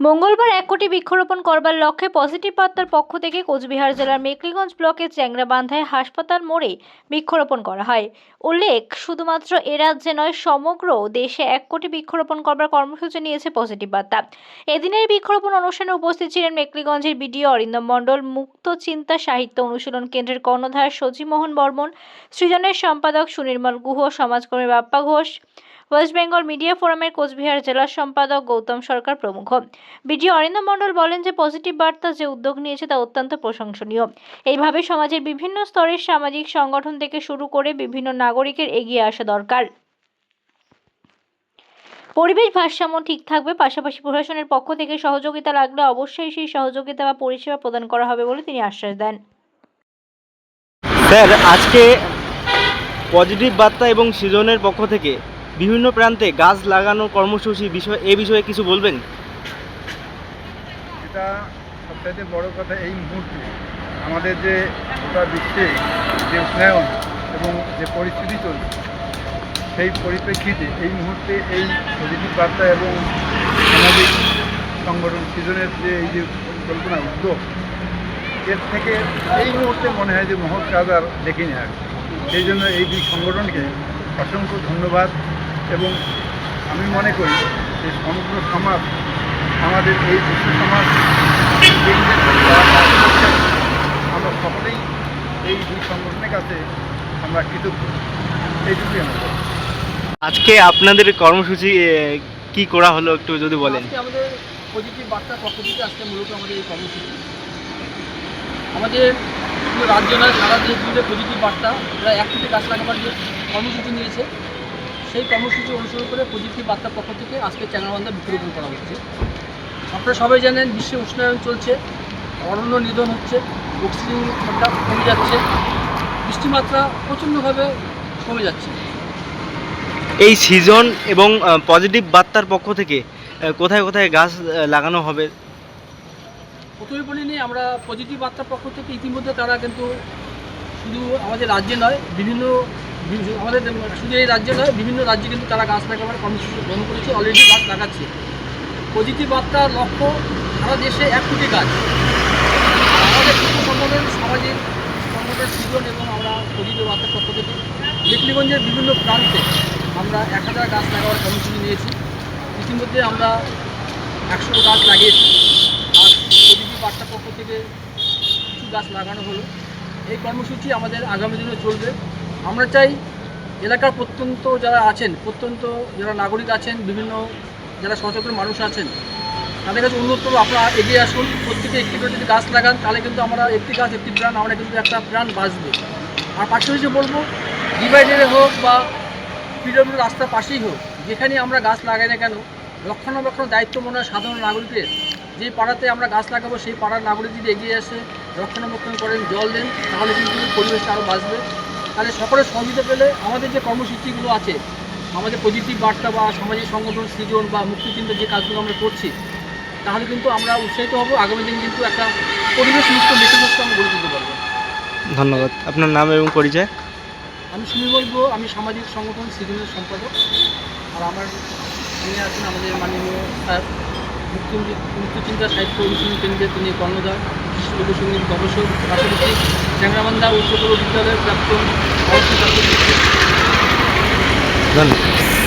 মঙ্গলবার এক কোটি বৃক্ষরোপণ করবার লক্ষ্যে পজিটিভ বার্তার পক্ষ থেকে কোচবিহার জেলার মেকলিগঞ্জ ব্লকের চ্যাংরাবান্ধায় হাসপাতাল মোড়ে বৃক্ষরোপণ করা হয়। উল্লেখ, শুধুমাত্র এ রাজ্যে নয়, সমগ্র দেশে এক কোটি বৃক্ষরোপণ করবার কর্মসূচি নিয়েছে পজিটিভ বার্তা। এদিনের বৃক্ষরোপণ অনুষ্ঠানে উপস্থিত ছিলেন মেকলিগঞ্জের বিডিও অরিন্দম মণ্ডল, মুক্ত চিন্তা সাহিত্য অনুশীলন কেন্দ্রের কর্ণধার সজিমোহন বর্মন, সৃজনের সম্পাদক সুনির্মল গুহ, সমাজকর্মী Bappa Ghosh West Bengal media ফোরামের কোচবিহার জেলা সম্পাদক গৌতম সরকার প্রমুখ। বিডিও অরিন্দম মণ্ডল বলেন যে, পজিটিভ বার্তা যে উদ্যোগ নিয়েছে তা অত্যন্ত প্রশংসনীয়। এইভাবে সমাজের বিভিন্ন স্তরের সামাজিক সংগঠন থেকে শুরু করে বিভিন্ন নাগরিকের এগিয়ে আসা দরকার। পরিবেশ ভারসাম্য ঠিক থাকবে, পাশাপাশি প্রশাসনের পক্ষ থেকে সহযোগিতা লাগলে অবশ্যই সেই সহযোগিতা বা পরিষেবা প্রদান করা হবে বলে তিনি আশ্বাস দেন। স্যার, আজকে পজিটিভ বার্তা এবং সৃজনের পক্ষ থেকে বিভিন্ন প্রান্তে গাছ লাগানোর কর্মসূচি বিষয় এ বিষয়ে কিছু বলবেন? এটা সবচাইতে বড় কথা এই মুহূর্তে আমাদের যে গোটা বিশ্বে যে উষ্ণায়ন এবং যে পরিস্থিতি চলছে, সেই পরিপ্রেক্ষিতে এই মুহূর্তে এই পজিটিভ বার্তা এবং সামাজিক সংগঠন সৃজনের যে এই যে পরিকল্পনা উদ্যোগ, এর থেকে এই মুহূর্তে মনে হয় যে মহৎ কাজ আর দেখিনি আর। সেই জন্য এই দুই সংগঠনকে অসংখ্য ধন্যবাদ। এবং আমি মনে করি যে সমগ্র সমাজ আমাদের এই বিশ্ব সমাজ আমরা সকলেই এই দুই সংগঠনের কাছে আমরা কৃতজ্ঞ। এইটুকুই আমরা। আজকে আপনাদের কর্মসূচি কি করা হলো একটু যদি বলেন? আমাদের পজিটিভ বার্তা পক্ষ থেকে আজকে মূলত আমাদের এই কর্মসূচি। আমাদের রাজ্য নয় সারা দেশ জুড়ে পজিটিভ বার্তা এরা এক কোটি গাছ লাগাবার যে কর্মসূচি নিয়েছে। সেই কর্মসূচি অনুসরণ করে পজিটিভ বার্তার পক্ষ থেকে আজকে চ্যাংরাবান্ধা বৃক্ষরোপণ করা হচ্ছে। আপনারা সবাই জানেন বিশ্বে উষ্ণায়ন চলছে অরণ্য নিধন হচ্ছে অক্সিজেন কমে যাচ্ছে বৃষ্টিমাত্রা প্রচণ্ডভাবে কমে যাচ্ছে। এই সিজন এবং পজিটিভ বার্তার পক্ষ থেকে কোথায় কোথায় গাছ লাগানো হবে? প্রথমে বলিনি আমরা পজিটিভ বার্তার পক্ষ থেকে ইতিমধ্যে তারা কিন্তু শুধু আমাদের রাজ্যে নয় বিভিন্ন বিভি- আমাদের শুধু এই রাজ্যে নয়, বিভিন্ন রাজ্যে কিন্তু তারা গাছ লাগাবার কর্মসূচি গ্রহণ করেছে অলরেডি গাছ লাগাচ্ছে। পজিটিভ বার্তার লক্ষ্য, সারা দেশে এক কোটি গাছ। আমাদের যুব সামাজিক সংগঠনের সৃজন এবং আমরা পজিটিভ বার্তার পক্ষ থেকে মেকলিগঞ্জের বিভিন্ন প্রান্তে আমরা এক হাজার গাছ লাগাবার কর্মসূচি নিয়েছি। ইতিমধ্যে আমরা একশো গাছ লাগিয়েছি। আর পজিটিভ বার্তার পক্ষ থেকে কিছু গাছ লাগানো হলো। এই কর্মসূচি আমাদের আগামী দিনে চলবে। আমরা চাই এলাকার প্রত্যন্ত যারা আছেন, প্রত্যন্ত যারা নাগরিক আছেন, বিভিন্ন যারা সচেতন মানুষ আছেন, তাদের কাছে অনুরোধ করব আপনারা এগিয়ে আসুন। প্রত্যেকে একটি করে যদি গাছ লাগান, তাহলে কিন্তু আমরা একটি গাছ, একটি প্রাণ, আমরা কিন্তু একটা প্রাণ বাঁচবে। আর পাশাপাশি বলব ডিভাইডারে হোক বা পিডব্লিউ রাস্তার পাশেই হোক, যেখানে আমরা গাছ লাগাই না কেন রক্ষণাবেক্ষণ দায়িত্ব মনে হয় সাধারণ নাগরিকের। যে পাড়াতে আমরা গাছ লাগাবো, সেই পাড়ার নাগরিক যদি এগিয়ে আসে, রক্ষণাবেক্ষণ করেন, জল দেন, তাহলে কিন্তু পরিবেশটা আরও বাঁচবে। তাহলে সকলের সহযোগিতা পেলে আমাদের যে কর্মসূচিগুলো আছে আমাদের পজিটিভ বার্তা বা সামাজিক সংগঠন সৃজন বা মুক্তিচিন্তার যে কাজগুলো আমরা করছি তাহলে কিন্তু আমরা উৎসাহিত হব। আগামী দিন কিন্তু একটা পরিবেশ মুক্ত মেসেজ আমরা গড়ে তুলতে পারব। ধন্যবাদ। আপনার নাম এবং পরিচয়? আমি শুনি বলব আমি সামাজিক সংগঠন সৃজনের সম্পাদক। আর আমার তিনি আছেন আমাদের মাননীয় স্যার মুক্তি মুক্তিচিন্তা সাহিত্য অনুশীলন কেন্দ্রের তিনি কর্ণধার লোকসঙ্গীত গবেষক পাশাপাশি চ্যাংরাবান্ধা উচ্চতর বিদ্যালয়ের প্রাক্তন ধন্যবাদ।